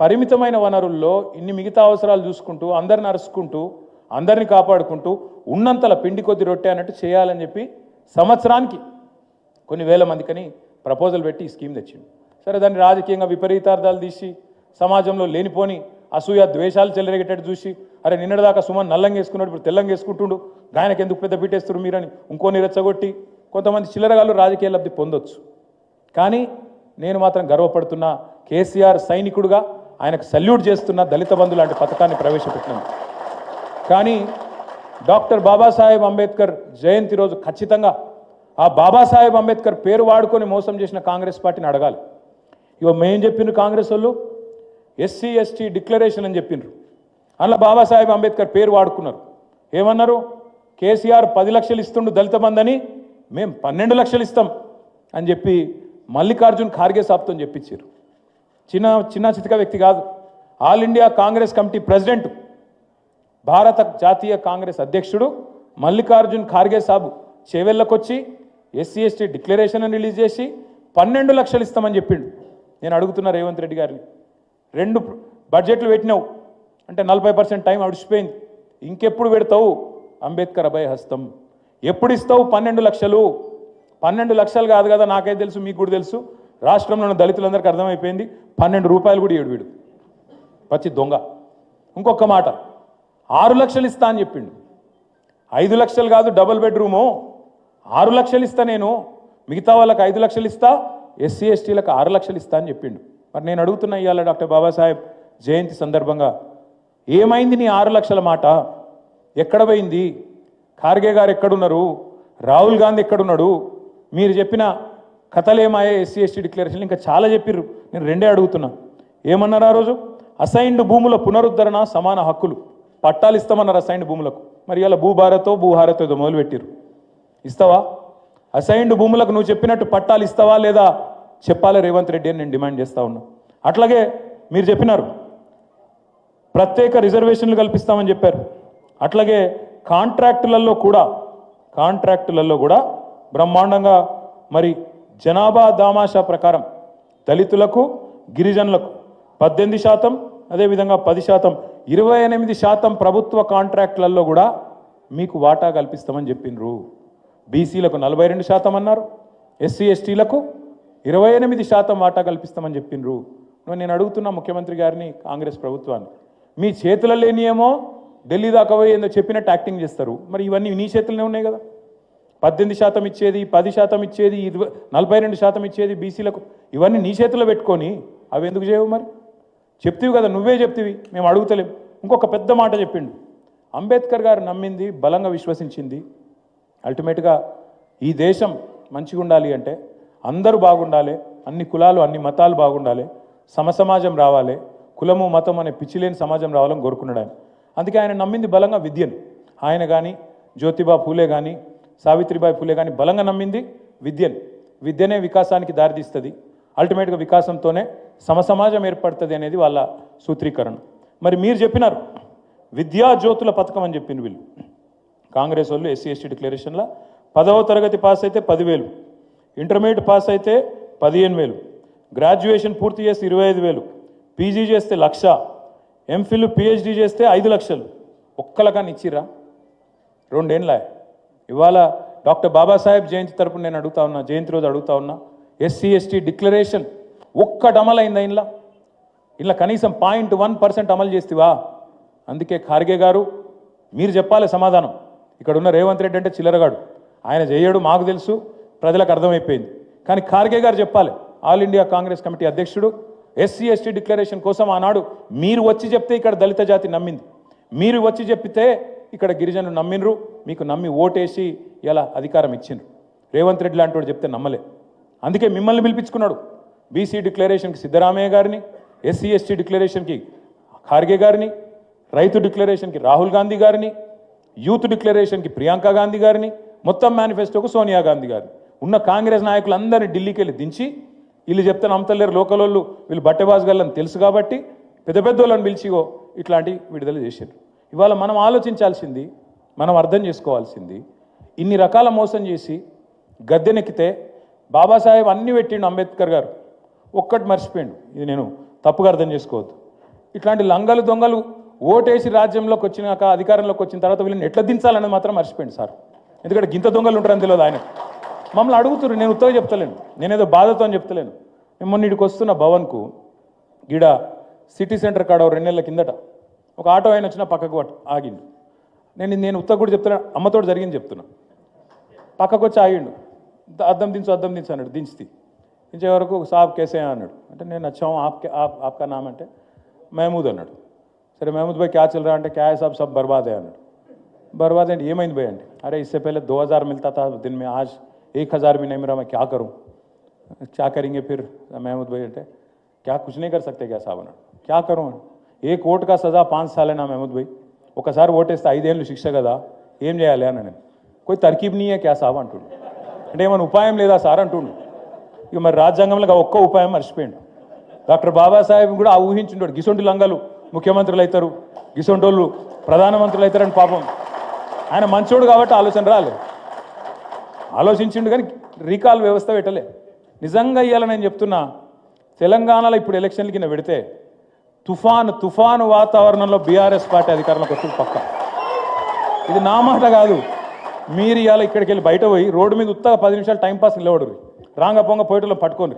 పరిమితమైన వనరుల్లో ఇన్ని మిగతా అవసరాలు చూసుకుంటూ అందరిని అరుచుకుంటూ అందరిని కాపాడుకుంటూ ఉన్నంతల పిండి కొద్ది రొట్టె అన్నట్టు చేయాలని చెప్పి సంవత్సరానికి కొన్ని వేల మందికని ప్రపోజల్ పెట్టి ఈ స్కీమ్ తెచ్చిండు. సరే దాన్ని రాజకీయంగా విపరీతార్థాలు తీసి సమాజంలో లేనిపోని అసూయ ద్వేషాలు చెలరేగేటట్టు చూసి అరే నిన్నటిదాకా సుమన్ నల్లంగా వేసుకున్నాడు ఇప్పుడు తెల్లంగా వేసుకుంటుండు గాయనకి ఎందుకు పెద్ద పీటేస్తారు మీరని? ఇంకో రెచ్చగొట్టి. కొంతమంది చిల్లరగాళ్ళు రాజకీయ లబ్ధి పొందొచ్చు. కానీ నేను మాత్రం గర్వపడుతున్న కేసీఆర్ సైనికుడుగా ఆయనకు సల్యూట్ చేస్తున్న దళిత బంధు లాంటి పథకాన్ని ప్రవేశపెట్టినాం. కానీ డాక్టర్ బాబాసాహెబ్ అంబేద్కర్ జయంతి రోజు ఖచ్చితంగా ఆ బాబాసాహెబ్ అంబేద్కర్ పేరు వాడుకొని మోసం చేసిన కాంగ్రెస్ పార్టీని అడగాలి. ఇగో మేం చెప్పిండ్రు కాంగ్రెస్ వాళ్ళు ఎస్సీ ఎస్టీ డిక్లరేషన్ అని చెప్పిండ్రు అందులో బాబాసాహెబ్ అంబేద్కర్ పేరు వాడుకున్నారు. ఏమన్నారు? కేసీఆర్ పది లక్షలు ఇస్తుండు దళిత మందని మేం పన్నెండు లక్షలు ఇస్తాం అని చెప్పి మల్లికార్జున్ ఖార్గే సాబ్తో చెప్పించారు. చిన్న చిన్న చితిక వ్యక్తి కాదు. All India Congress committee president భారత జాతీయ కాంగ్రెస్ అధ్యక్షుడు మల్లికార్జున్ ఖార్గే సాబు చేవెళ్ళకొచ్చి ఎస్సీ ఎస్టీ డిక్లరేషన్ అని రిలీజ్ చేసి పన్నెండు లక్షలు ఇస్తామని చెప్పిండు. నేను అడుగుతున్నా రేవంత్ రెడ్డి గారిని. రెండు బడ్జెట్లు పెట్టినావు. అంటే నలభై పర్సెంట్ టైం అడిచిపోయింది ఇంకెప్పుడు పెడతావు? అంబేద్కర్ అభయ హస్తం ఎప్పుడు ఇస్తావు? పన్నెండు లక్షలు. పన్నెండు లక్షలు కాదు కదా నాకైతే తెలుసు మీకు కూడా తెలుసు. రాష్ట్రంలో ఉన్న దళితులందరికీ అర్థమైపోయింది. పన్నెండు రూపాయలు కూడా ఏడు వీడు. పచ్చి దొంగ. ఇంకొక మాట. ఆరు లక్షలు ఇస్తా అని చెప్పిండు. ఐదు లక్షలు కాదు డబుల్ బెడ్రూము. ఆరు లక్షలు ఇస్తా నేను. మిగతా వాళ్ళకి ఐదు లక్షలు ఇస్తా. ఎస్సీ ఎస్టీలకు ఆరు లక్షలు ఇస్తా అని చెప్పిండు. మరి నేను అడుగుతున్నా ఇవాళ డాక్టర్ బాబాసాహెబ్? జయంతి సందర్భంగా ఏమైంది నీ ఆరు లక్షల మాట? ఎక్కడ పోయింది? ఖార్గే గారు ఎక్కడున్నారు? రాహుల్ గాంధీ ఎక్కడున్నాడు? మీరు చెప్పిన కథలేమాయ ఎస్సీ ఎస్టీ డిక్లరేషన్ ఇంకా చాలా చెప్పిర్రు. నేను రెండే అడుగుతున్నా. ఏమన్నారు ఆ రోజు? అసైన్డ్ భూముల పునరుద్ధరణ సమాన హక్కులు. పట్టాలు ఇస్తామన్నారు అసైన్డ్ భూములకు. మరి ఇలా భూభారతో భూహారతో ఏదో మొదలుపెట్టిర్రు. ఇస్తావా? అసైన్డ్ భూములకు నువ్వు చెప్పినట్టు పట్టాలు ఇస్తావా లేదా? చెప్పాలి రేవంత్ రెడ్డి అని నేను డిమాండ్ చేస్తా ఉన్నా. అట్లాగే మీరు చెప్పినారు. ప్రత్యేక రిజర్వేషన్లు కల్పిస్తామని చెప్పారు. అట్లాగే కాంట్రాక్టులలో కూడా కాంట్రాక్టులలో కూడా బ్రహ్మాండంగా మరి జనాభా దామాషా ప్రకారం దళితులకు గిరిజనులకు పద్దెనిమిది శాతం అదేవిధంగా పది శాతం ఇరవై ఎనిమిది శాతం ప్రభుత్వ కాంట్రాక్టులలో కూడా మీకు వాటా కల్పిస్తామని చెప్పిండ్రు బీసీలకు నలభై రెండు శాతం అన్నారు ఎస్సీ ఎస్టీలకు ఇరవై ఎనిమిది శాతం వాటా కల్పిస్తామని చెప్పిండ్రు నువ్వు నేను అడుగుతున్నా ముఖ్యమంత్రి గారిని కాంగ్రెస్ ప్రభుత్వాన్ని మీ చేతుల లేనియేమో ఢిల్లీ దాకా పోయి ఏందో చెప్పినట్టు యాక్టింగ్ చేస్తారు. మరి ఇవన్నీ నీ చేతుల్లోనే ఉన్నాయి కదా. పద్దెనిమిది శాతం ఇచ్చేది పది శాతం ఇచ్చేది ఇరవై నలభై రెండు శాతం ఇచ్చేది బీసీలకు ఇవన్నీ నీ చేతిలో పెట్టుకొని అవి ఎందుకు చేయవు మరి? చెప్తివి కదా నువ్వే చెప్తివి మేము అడుగుతలేం. ఇంకొక పెద్ద మాట చెప్పిండు. అంబేద్కర్ గారు నమ్మింది బలంగా విశ్వసించింది. అల్టిమేట్గా ఈ దేశం మంచిగా ఉండాలి అంటే అందరూ బాగుండాలి అన్ని కులాలు అన్ని మతాలు బాగుండాలి సమసమాజం రావాలి కులము మతం అనే పిచ్చిలేని సమాజం రావాలని కోరుకున్నాడు ఆయన. అందుకే ఆయన నమ్మింది బలంగా విద్యను. ఆయన కానీ జ్యోతిబా పూలే కానీ సావిత్రిబాయి పూలే కానీ బలంగా నమ్మింది విద్యను. విద్యనే వికాసానికి దారితీస్తుంది. అల్టిమేట్గా వికాసంతోనే సమసమాజం ఏర్పడుతుంది అనేది వాళ్ళ సూత్రీకరణ. మరి మీరు చెప్పినారు విద్యా జ్యోతుల పథకం అని చెప్పింది వీళ్ళు. కాంగ్రెస్ వాళ్ళు ఎస్సీ ఎస్టీ డిక్లరేషన్లో పదవ తరగతి పాస్ అయితే పదివేలు ఇంటర్మీడియట్ పాస్ అయితే పదిహేను వేలు గ్రాడ్యుయేషన్ పూర్తి చేస్తే ఇరవై ఐదు వేలు పీజీ చేస్తే లక్ష ఎంఫిల్ పిహెచ్డి చేస్తే ఐదు లక్షలు. ఒక్కలకాని ఇచ్చిర్రా? రెండేళ్ళ ఇవాళ డాక్టర్ బాబాసాహెబ్ జయంతి తరపున నేను అడుగుతా ఉన్నా జయంతి రోజు అడుగుతా ఉన్నా ఎస్సీ ఎస్టీ డిక్లరేషన్ ఒక్కటి అమలైందా ఇంట్లో ఇలా కనీసం పాయింట్ వన్ పర్సెంట్ అమలు చేస్తేవా? అందుకే ఖార్గే గారు మీరు చెప్పాలి సమాధానం. ఇక్కడ ఉన్న రేవంత్ రెడ్డి అంటే చిల్లరగాడు. ఆయన చేయడు మాకు తెలుసు ప్రజలకు అర్థమైపోయింది. కానీ ఖార్గే గారు చెప్పాలి ఆల్ ఇండియా కాంగ్రెస్ కమిటీ అధ్యక్షుడు ఎస్సీ ఎస్టీ డిక్లరేషన్ కోసం ఆనాడు మీరు వచ్చి చెప్తే ఇక్కడ దళిత జాతి నమ్మింది. మీరు వచ్చి చెప్తే ఇక్కడ గిరిజనులు నమ్మినరు మీకు నమ్మి ఓటేసి ఇలా అధికారం ఇచ్చిండ్రు. రేవంత్ రెడ్డి లాంటి వాడు చెప్తే నమ్మలే. అందుకే మిమ్మల్ని పిలిపించుకున్నాడు. బీసీ డిక్లరేషన్కి సిద్ధరామయ్య గారిని ఎస్సీ ఎస్టీ డిక్లరేషన్కి ఖార్గే గారిని రైతు డిక్లరేషన్కి రాహుల్ గాంధీ గారిని యూత్ డిక్లరేషన్కి ప్రియాంక గాంధీ గారిని మొత్తం మేనిఫెస్టోకు సోనియా గాంధీ గారిని. ఉన్న కాంగ్రెస్ నాయకులందరినీ ఢిల్లీకి వెళ్ళి దించి వీళ్ళు చెప్తే నమ్మతలేరు లోకల్ వాళ్ళు వీళ్ళు బట్టెబాజుగలని తెలుసు కాబట్టి పెద్ద పెద్ద వాళ్ళని పిలిచిగో ఇట్లాంటి విడుదల చేశారు ఇవాళ మనం ఆలోచించాల్సింది మనం అర్థం చేసుకోవాల్సింది ఇన్ని రకాల మోసం చేసి గద్దెనెక్కితే బాబాసాహెబ్ అన్ని పెట్టిండు అంబేద్కర్ గారు. ఒక్కటి మర్చిపోయిండు ఇది నేను తప్పుగా అర్థం చేసుకోవద్దు. ఇట్లాంటి లంగలు దొంగలు ఓటేసి రాజ్యంలోకి వచ్చినాక అధికారంలోకి వచ్చిన తర్వాత వీళ్ళని ఎట్లా దించాలనేది మాత్రం మర్చిపోయింది సార్. ఎందుకంటే గింత దొంగలు ఉంటారని తెలియదు ఆయన మమ్మల్ని అడుగుతున్నారు నేను ఉత్తగా చెప్తలేను. నేనేదో బాధతో అని చెప్తలేను. మొన్న ఇడికి వస్తున్న భవన్కు ఈడ సిటీ సెంటర్ కాడ రెండు నెలల కిందట ఒక ఆటో ఆయన వచ్చిన పక్కకు ఆగిండు. నేను నేను ఉత్తరం కూడా చెప్తున్నా అమ్మతోడు జరిగింది చెప్తున్నా. పక్కకు వచ్చి ఆగిండు. అద్దం దించు అద్దం దించు అన్నాడు దించి దించే వరకు సాబ్ కేసే అన్నాడు. అంటే నేను వచ్చాం ఆప్కే ఆప్ ఆప్కా నామ్ అంటే మహమూద్ అన్నాడు. సరే మహమూద్ భాయ్ క్యా చల్రా అంటే క్యా సాబ్ సబ్ బర్బాదే అన్నాడు. బర్బాదే అంటే ఏమైంది భయ్ అంటే అరే ఇస్తే పేలే దో హజార్ మిల్తా తా దిన్ మే ఆజ్ आज 1000 भी नहीं मेरा मैं क्या करूं क्या करेंगे फिर महमूद भाई అంటే क्या कुछ नहीं कर सकते क्या साहब అన్నాడు क्या करूं ఏ కోర్టు కా సజా పాంచ్ సాలేనా మహమూద్ భాయ్ ఒకసారి ఓటేస్తే ఐదేళ్ళు శిక్ష కదా ఏం చేయాలి అని నేను કોઈ తర్కీబ్ నీయే క్యా సాబ్ అంటుండు అంటే ఏమైనా ఉపాయం లేదా సార్ అంటుండు ఇక మరి రాజ్యాంగంలో ఆ ఒక్క ఉపాయం మర్చిపోయిండు డాక్టర్ బాబాసాహెబ్ కూడా ఆ ఊహించుంటాడు గిసొంటి లంగలు ముఖ్యమంత్రులు అవుతారు గిసొంటోళ్ళు ప్రధానమంత్రులు అవుతారని పాపం ఆయన మంచోడు కాబట్టి ఆలోచన రాలే ఆలోచించిండు కానీ రీకాల్ వ్యవస్థ పెట్టలే. నిజంగా ఇవ్వాల నేను చెప్తున్నా తెలంగాణలో ఇప్పుడు ఎలక్షన్ల కింద పెడితే తుఫాను తుఫాను వాతావరణంలో బీఆర్ఎస్ పార్టీ అధికారంలోకి వస్తుంది పక్క. ఇది నా మాట కాదు. మీరు ఇవాళ ఇక్కడికి వెళ్ళి బయట పోయి రోడ్డు మీద ఉత్తగా పది నిమిషాలు టైంపాస్ నిలబడు రాంగ పొంగ పోయేటలో పట్టుకోండి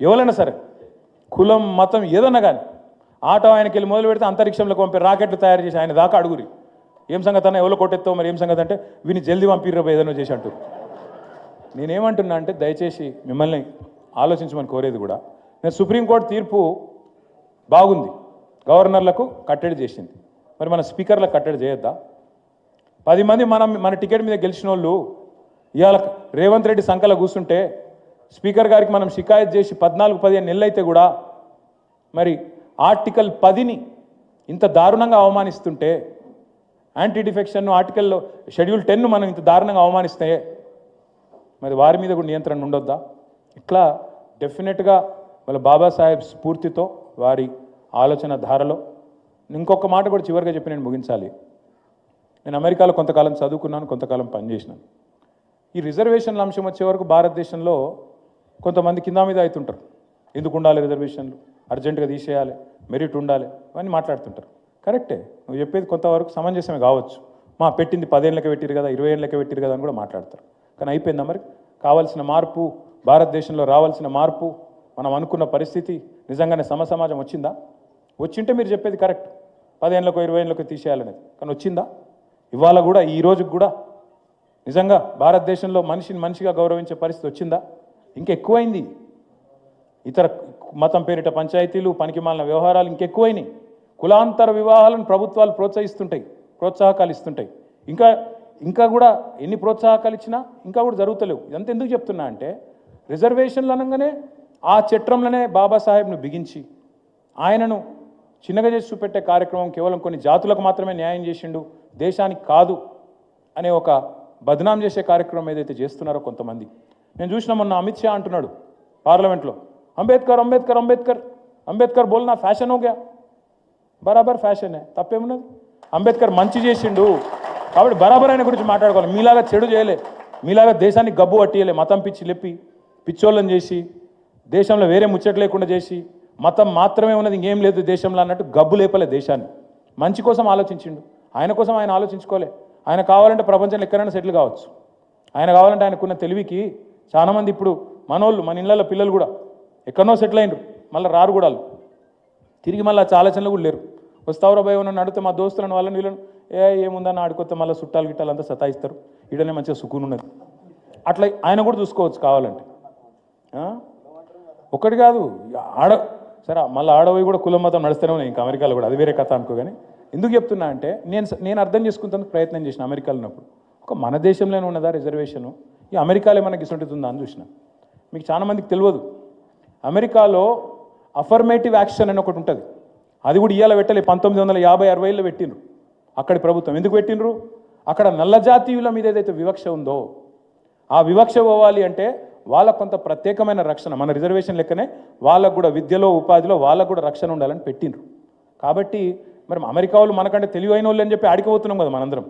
ఎవరైనా సరే కులం మతం ఏదన్నా కానీ ఆటో ఆయనకి వెళ్ళి మొదలు పెడితే అంతరిక్షంలోకి పంపి రాకెట్లు తయారు చేసి ఆయన దాకా అడుగురి ఏం సంగతి అన్న ఎవరో కొట్టెత్తావు మరి? ఏం సంగతి అంటే వీని జల్దీ పంపిర్రబో ఏదైనా చేసి అంటారు నేనేమంటున్నా అంటే దయచేసి మిమ్మల్ని ఆలోచించమని కోరేది కూడా నేను సుప్రీంకోర్టు తీర్పు బాగుంది. గవర్నర్లకు కట్టడి చేసింది. మరి మన స్పీకర్లకు కట్టడి చేయొద్దా? పది మంది మనం మన టికెట్ మీద గెలిచిన వాళ్ళు ఇవాళ రేవంత్ రెడ్డి సంకల కూర్చుంటే స్పీకర్ గారికి మనం షికాయత్ చేసి పద్నాలుగు పదిహేను నెలలు అయితే కూడా మరి ఆర్టికల్ పదిని ఇంత దారుణంగా అవమానిస్తుంటే యాంటీ డిఫెక్షన్ ఆర్టికల్లో షెడ్యూల్ టెన్ మనం ఇంత దారుణంగా అవమానిస్తే మరి వారి మీద కూడా నియంత్రణ ఉండొద్దా? ఇట్లా డెఫినెట్గా వాళ్ళ బాబాసాహెబ్ స్ఫూర్తితో వారి ఆలోచన ధారలో ఇంకొక మాట కూడా చివరిగా చెప్పి నేను ముగించాలి. నేను అమెరికాలో కొంతకాలం చదువుకున్నాను కొంతకాలం పనిచేసినాను. ఈ రిజర్వేషన్ల అంశం వచ్చే వరకు భారతదేశంలో కొంతమంది కింద మీద అవుతుంటారు. ఎందుకు ఉండాలి రిజర్వేషన్లు? అర్జెంటుగా తీసేయాలి మెరిట్ ఉండాలి అవన్నీ మాట్లాడుతుంటారు. కరెక్టే నువ్వు చెప్పేది కొంతవరకు సమంజసమే కావచ్చు. మా పెట్టింది పదేళ్ళకి పెట్టిరు కదా ఇరవై ఏళ్ళకి పెట్టిరు కదా అని కూడా మాట్లాడతారు. కానీ అయిపోయిందా మరి? కావాల్సిన మార్పు భారతదేశంలో రావాల్సిన మార్పు మనం అనుకున్న పరిస్థితి నిజంగానే సమ సమాజం వచ్చిందా? వచ్చింటే మీరు చెప్పేది కరెక్ట్. పదేళ్ళకో ఇరవై ఏళ్ళకు తీసేయాలనేది. కానీ వచ్చిందా? ఇవాళ కూడా ఈ రోజుకు కూడా నిజంగా భారతదేశంలో మనిషిని మనిషిగా గౌరవించే పరిస్థితి వచ్చిందా? ఇంకెక్కువైంది. ఇతర మతం పేరిట పంచాయతీలు పనికిమాలిన వ్యవహారాలు ఇంకెక్కువైనాయి. కులాంతర వివాహాలను ప్రభుత్వాలు ప్రోత్సహిస్తుంటాయి ప్రోత్సాహకాలు ఇస్తుంటాయి. ఇంకా ఇంకా కూడా ఎన్ని ప్రోత్సాహకాలు ఇచ్చినా ఇంకా కూడా జరుగుతలేవు. ఇదంతా ఎందుకు చెప్తున్నా అంటే రిజర్వేషన్లు అనగానే ఆ చట్రంలోనే బాబాసాహెబ్ను బిగించి ఆయనను చిన్నగా చేసి చూపెట్టే కార్యక్రమం కేవలం కొన్ని జాతులకు మాత్రమే న్యాయం చేసిండు దేశానికి కాదు అనే ఒక బదనాం చేసే కార్యక్రమం ఏదైతే చేస్తున్నారో కొంతమంది. నేను చూసిన మొన్న అమిత్ షా అంటున్నాడు పార్లమెంట్లో అంబేద్కర్ అంబేద్కర్ అంబేద్కర్ అంబేద్కర్ బోల్నా ఫ్యాషన్ హోగా బరాబర్ ఫ్యాషనే తప్పేమున్నది? అంబేద్కర్ మంచి చేసిండు కాబట్టి బరాబర్ ఆయన గురించి మాట్లాడుకోవాలి. మీలాగా చెడు చేయలే. మీలాగా దేశానికి గబ్బు పట్టియలే. మతం పిచ్చి లెప్పి పిచ్చోళ్ళని చేసి దేశంలో వేరే ముచ్చట లేకుండా చేసి మతం మాత్రమే ఉన్నది ఇంకేం లేదు దేశంలో అన్నట్టు గబ్బు లేపలే దేశాన్ని. మంచి కోసం ఆలోచించిండు. ఆయన కోసం ఆయన ఆలోచించుకోలే. ఆయన కావాలంటే ప్రపంచంలో ఎక్కడైనా సెటిల్ కావచ్చు. ఆయన కావాలంటే ఆయనకున్న తెలివికి చాలామంది ఇప్పుడు మనోళ్ళు మన ఇళ్ళల్లో పిల్లలు కూడా ఎక్కడనో సెటిల్ అయినరు. మళ్ళీ రారు కూడా వాళ్ళు. తిరిగి మళ్ళీ ఆ ఆలోచనలు కూడా లేరు. వస్తావురా భయ నన్ను అడిగితే మా దోస్తులను వాళ్ళని వీళ్ళను ఏ ఏముందని ఆడుకొస్తే మళ్ళీ చుట్టాలు గిట్టాలు అంతా సతాయిస్తారు. ఈడనే మంచిగా సుకూన్ ఉన్నది. అట్లా ఆయన కూడా చూసుకోవచ్చు కావాలంటే. ఒకటి కాదు ఆడ సరే మళ్ళీ ఆడవి కూడా కులం మతం నడుస్తూనే ఉన్నాయి ఇంకా అమెరికాలో కూడా అది వేరే కథ అనుకో కానీ ఎందుకు చెప్తున్నా అంటే నేను నేను అర్థం చేసుకుంటానికి ప్రయత్నం చేసిన అమెరికాలో ఉన్నప్పుడు. ఒక మన దేశంలోనే ఉన్నదా రిజర్వేషను ఈ అమెరికాలో మనకి ఇటువంటిది ఉందా అని చూసిన. మీకు చాలా మందికి తెలియదు. అమెరికాలో అఫర్మేటివ్ యాక్షన్ అని ఒకటి ఉంటుంది. అది కూడా ఇవాళ పెట్టలే పంతొమ్మిది వందల యాభై అరవైలో పెట్టిండ్రు. అక్కడి ప్రభుత్వం ఎందుకు పెట్టిండ్రు? అక్కడ నల్ల జాతీయుల మీద ఏదైతే వివక్ష ఉందో ఆ వివక్ష పోవాలి అంటే వాళ్ళకు కొంత ప్రత్యేకమైన రక్షణ మన రిజర్వేషన్ లెక్కనే వాళ్ళకు కూడా విద్యలో ఉపాధిలో వాళ్ళకు కూడా రక్షణ ఉండాలని పెట్టిండ్రు. కాబట్టి మరి అమెరికా వాళ్ళు మనకంటే తెలివైన వాళ్ళు అని చెప్పి ఆడిపోతున్నాం కదా మనందరం.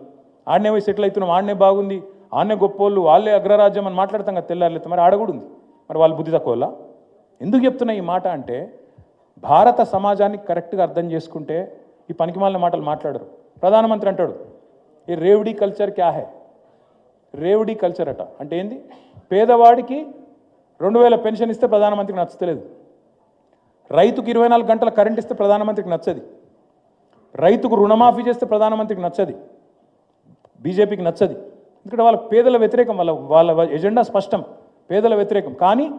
ఆడనే పోయి సెటిల్ అవుతున్నాం ఆడనే బాగుంది ఆడనే గొప్పోళ్ళు వాళ్ళే అగ్రరాజ్యం అని మాట్లాడతాం కదా తెల్లారులేదు మరి ఆడ కూడా ఉంది మరి వాళ్ళు బుద్ధి తక్కువలా? ఎందుకు చెప్తున్నా ఈ మాట అంటే భారత సమాజాన్ని కరెక్ట్గా అర్థం చేసుకుంటే ఈ పనికిమాలిన మాటలు మాట్లాడరు. ప్రధానమంత్రి అంటాడు ఈ రేవడి కల్చర్ క్యా హై? కల్చర్ అట. అంటే ఏంది? పేదవాడికి రెండు వేల పెన్షన్ ఇస్తే ప్రధానమంత్రికి నచ్చలేదు రైతుకు ఇరవై నాలుగు గంటల కరెంట్ ఇస్తే ప్రధానమంత్రికి నచ్చది. రైతుకు రుణమాఫీ చేస్తే ప్రధానమంత్రికి నచ్చది. బీజేపీకి నచ్చది. ఇక్కడ వాళ్ళ పేదల వ్యతిరేకం వాళ్ళ వాళ్ళ ఎజెండా స్పష్టం. పేదల వ్యతిరేకం. కానీ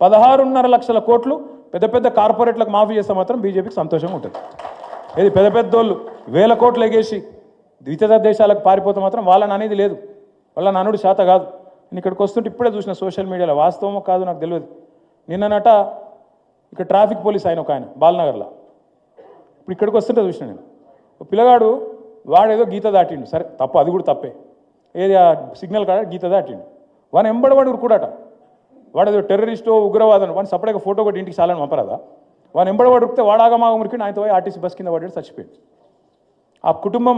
పదహారున్నర లక్షల కోట్లు పెద్ద పెద్ద కార్పొరేట్లకు మాఫీ చేస్తే మాత్రం బీజేపీకి సంతోషంగా ఉంటుంది. ఏది పెద్ద పెద్దోళ్ళు వేల కోట్లు ఎగేసి ద్వితీయ దేశాలకు పారిపోతే మాత్రం వాళ్ళని అనేది లేదు. వాళ్ళ నానుడు శాత కాదు. నేను ఇక్కడికి వస్తుంటే ఇప్పుడే చూసిన సోషల్ మీడియాలో వాస్తవమో కాదు నాకు తెలియదు. నిన్ననట ఇక్కడ ట్రాఫిక్ పోలీస్ ఆయన ఒక ఆయన బాలనగర్లో. ఇప్పుడు ఇక్కడికి వస్తుంటే చూసిన నేను. ఓ పిల్లగాడు వాడేదో గీత దాటిండు. సరే తప్పు అది కూడా తప్పే. ఏది ఆ సిగ్నల్ కాడ గీత దాటిండు. వాని ఎంబడవాడు ఉరుకుడట. వాడు టెర్రరిస్టో ఉగ్రవాదం వాడిని సపరేట్గా ఫోటో కొట్టి ఇంటికి చాలని పంపరాదా? వాడిని ఎంబడవాడు ఉరికితే వాడాగమాగ మురికి ఆయనతో పోయి ఆర్టీసీ బస్ కింద పడ్డాడు చచ్చిపోయాడు. ఆ కుటుంబం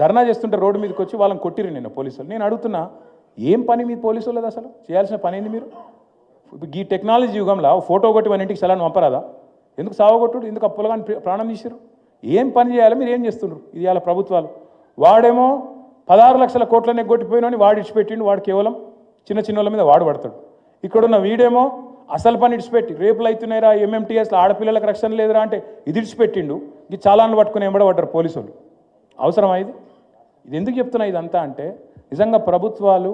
ధర్నా చేస్తుంటే రోడ్డు మీదకి వచ్చి వాళ్ళని కొట్టిరు నేను పోలీసులు. నేను అడుగుతున్నా ఏం పని మీ పోలీసు అసలు? చేయాల్సిన పని ఏంది మీరు? ఈ టెక్నాలజీ యుగంలో ఫోటో కొట్టి మన ఇంటికి చలాన్ని పంపరాదా? ఎందుకు సావగొట్టుడు ఎందుకు అప్పులుగా ప్రాణం తీసారు ఏం పని చేయాలి? మీరు ఏం చేస్తున్నారు ఇది ఇవాళ ప్రభుత్వాలు. వాడేమో పదహారు లక్షల కోట్లనే కొట్టిపోయినని వాడు ఇచ్చిపెట్టిండు వాడు కేవలం చిన్న చిన్న వాళ్ళ మీద వాడు పడతాడు. ఇక్కడున్న వీడేమో అసలు పని ఇడిచిపెట్టి రేపులు అవుతున్నాయిరా ఎంఎంటీఎస్లో ఆడపిల్లలకు రక్షణ లేదురా అంటే ఇది ఇడిచిపెట్టిండు. ఇది చాలాను పట్టుకుని ఎంబడబడ్డారు పోలీసులు వాళ్ళు అవసరమా ఇది? ఇది ఎందుకు చెప్తున్నా ఇదంతా అంటే నిజంగా ప్రభుత్వాలు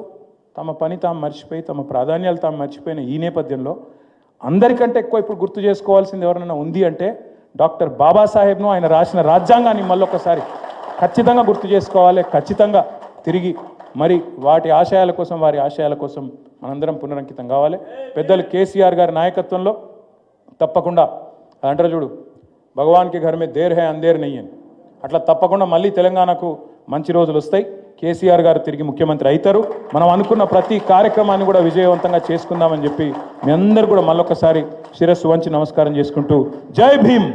తమ పని తాము మర్చిపోయి తమ ప్రాధాన్యాలు తాము మర్చిపోయిన ఈ నేపథ్యంలో అందరికంటే ఎక్కువ ఇప్పుడు గుర్తు చేసుకోవాల్సింది ఎవరైనా ఉంది అంటే డాక్టర్ బాబాసాహెబ్ను ఆయన రాసిన రాజ్యాంగాన్ని మళ్ళొకసారి ఖచ్చితంగా గుర్తు చేసుకోవాలి ఖచ్చితంగా తిరిగి మరి వాటి ఆశయాల కోసం వారి ఆశయాల కోసం మనందరం పునరంకితం కావాలి. పెద్దలు కేసీఆర్ గారి నాయకత్వంలో తప్పకుండా అంటారు చూడు భగవాన్కి ఘర్మే దేర్ హే అందేర్ నెయ్యని అట్లా తప్పకుండా మళ్ళీ తెలంగాణకు మంచి రోజులు వస్తాయి. కేసీఆర్ గారు తిరిగి ముఖ్యమంత్రి అవుతారు. మనం అనుకున్న ప్రతి కార్యక్రమాన్ని కూడా విజయవంతంగా చేసుకుందామని చెప్పి మీ అందరు కూడా మళ్ళొకసారి శిరస్సు వంచి నమస్కారం చేసుకుంటూ జై భీమ్!